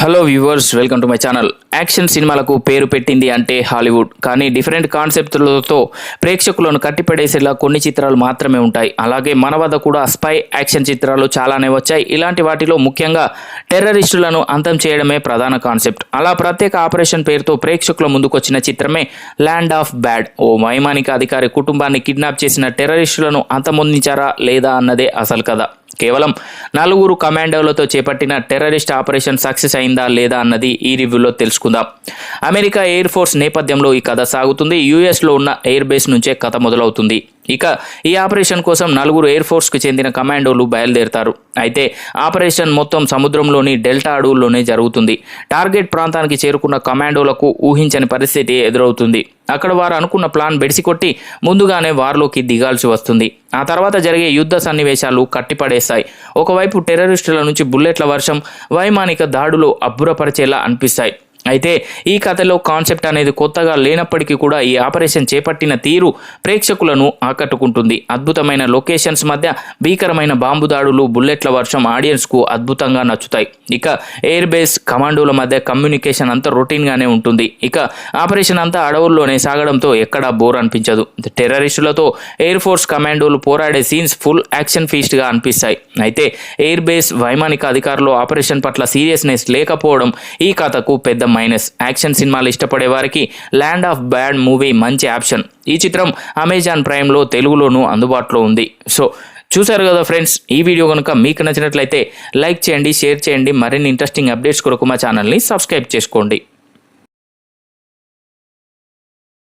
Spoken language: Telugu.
Hello viewers welcome to my channel action సినిమాలకు పేరు పెట్టింది అంటే హాలీవుడ్ కానీ డిఫరెంట్ కాన్సెప్ట్లతో ప్రేక్షకులను కట్టిపడేసేలా కొన్ని చిత్రాలు మాత్రమే ఉంటాయి. అలాగే మన వద్ద కూడా స్పై యాక్షన్ చిత్రాలు చాలానే వచ్చాయి. ఇలాంటి వాటిలో ముఖ్యంగా టెర్రరిస్టులను అంతం చేయడమే ప్రధాన కాన్సెప్ట్ అలా ప్రత్యేక ఆపరేషన్ పేరుతో ప్రేక్షకుల ముందుకొచ్చిన చిత్రమే ల్యాండ్ ఆఫ్ బ్యాడ్ ఓ వైమానిక అధికారి కుటుంబాన్ని కిడ్నాప్ చేసిన టెర్రరిస్టులను అంతమొందించారా లేదా అన్నదే అసలు కథ. కేవలం నలుగురు కమాండోలతో చేపట్టిన టెర్రరిస్ట్ ఆపరేషన్ సక్సెస్ అయిందా లేదా అన్నది ఈ రివ్యూలో తెలుసుకుందాం. అమెరికా ఎయిర్ ఫోర్స్ నేపథ్యంలో ఈ కథ సాగుతుంది. యుఎస్లో ఉన్న ఎయిర్ బేస్ నుంచే కథ మొదలవుతుంది. ఇక ఈ ఆపరేషన్ కోసం నలుగురు ఎయిర్ ఫోర్స్కు చెందిన కమాండోలు బయలుదేరుతారు. అయితే ఆపరేషన్ మొత్తం సముద్రంలోని డెల్టా అడవుల్లోనే జరుగుతుంది. టార్గెట్ ప్రాంతానికి చేరుకున్న కమాండోలకు ఊహించని పరిస్థితి ఎదురవుతుంది. అక్కడ వారు అనుకున్న ప్లాన్ బెడిసికొట్టి ముందుగానే వారిలోకి దిగాల్సి వస్తుంది. ఆ తర్వాత జరిగే యుద్ధ సన్నివేశాలు కట్టిపడేస్తాయి. ఒకవైపు టెర్రరిస్టుల నుంచి బుల్లెట్ల వర్షం వైమానిక దాడులు అబ్బురపరిచేలా అనిపిస్తాయి. అయితే ఈ కథలో కాన్సెప్ట్ అనేది కొత్తగా లేనప్పటికీ కూడా ఈ ఆపరేషన్ చేపట్టిన తీరు ప్రేక్షకులను ఆకట్టుకుంటుంది. అద్భుతమైన లొకేషన్స్ మధ్య భీకరమైన బాంబు దాడులు బుల్లెట్ల వర్షం ఆడియన్స్కు అద్భుతంగా నచ్చుతాయి. ఇక ఎయిర్ బేస్ కమాండోల మధ్య కమ్యూనికేషన్ అంతా రొటీన్గానే ఉంటుంది. ఇక ఆపరేషన్ అంతా అడవుల్లోనే సాగడంతో ఎక్కడా బోర్ అనిపించదు. టెర్రరిస్టులతో ఎయిర్ ఫోర్స్ కమాండోలు పోరాడే సీన్స్ ఫుల్ యాక్షన్ ఫీస్ట్గా అనిపిస్తాయి. అయితే ఎయిర్ బేస్ వైమానిక అధికారులు ఆపరేషన్ పట్ల సీరియస్నెస్ లేకపోవడం ఈ కథకు పెద్ద మైనస్. యాక్షన్ సినిమాలు ఇష్టపడే వారికి ల్యాండ్ ఆఫ్ బ్యాడ్ మూవీ మంచి ఆప్షన్. ఈ చిత్రం అమెజాన్ ప్రైమ్లో తెలుగులోనూ అందుబాటులో ఉంది. సో చూశారు కదా ఫ్రెండ్స్ ఈ వీడియో కనుక మీకు నచ్చినట్లయితే లైక్ చేయండి షేర్ చేయండి. మరిన్ని ఇంట్రెస్టింగ్ అప్డేట్స్ కొరకు మా ఛానల్ని సబ్స్క్రైబ్ చేసుకోండి.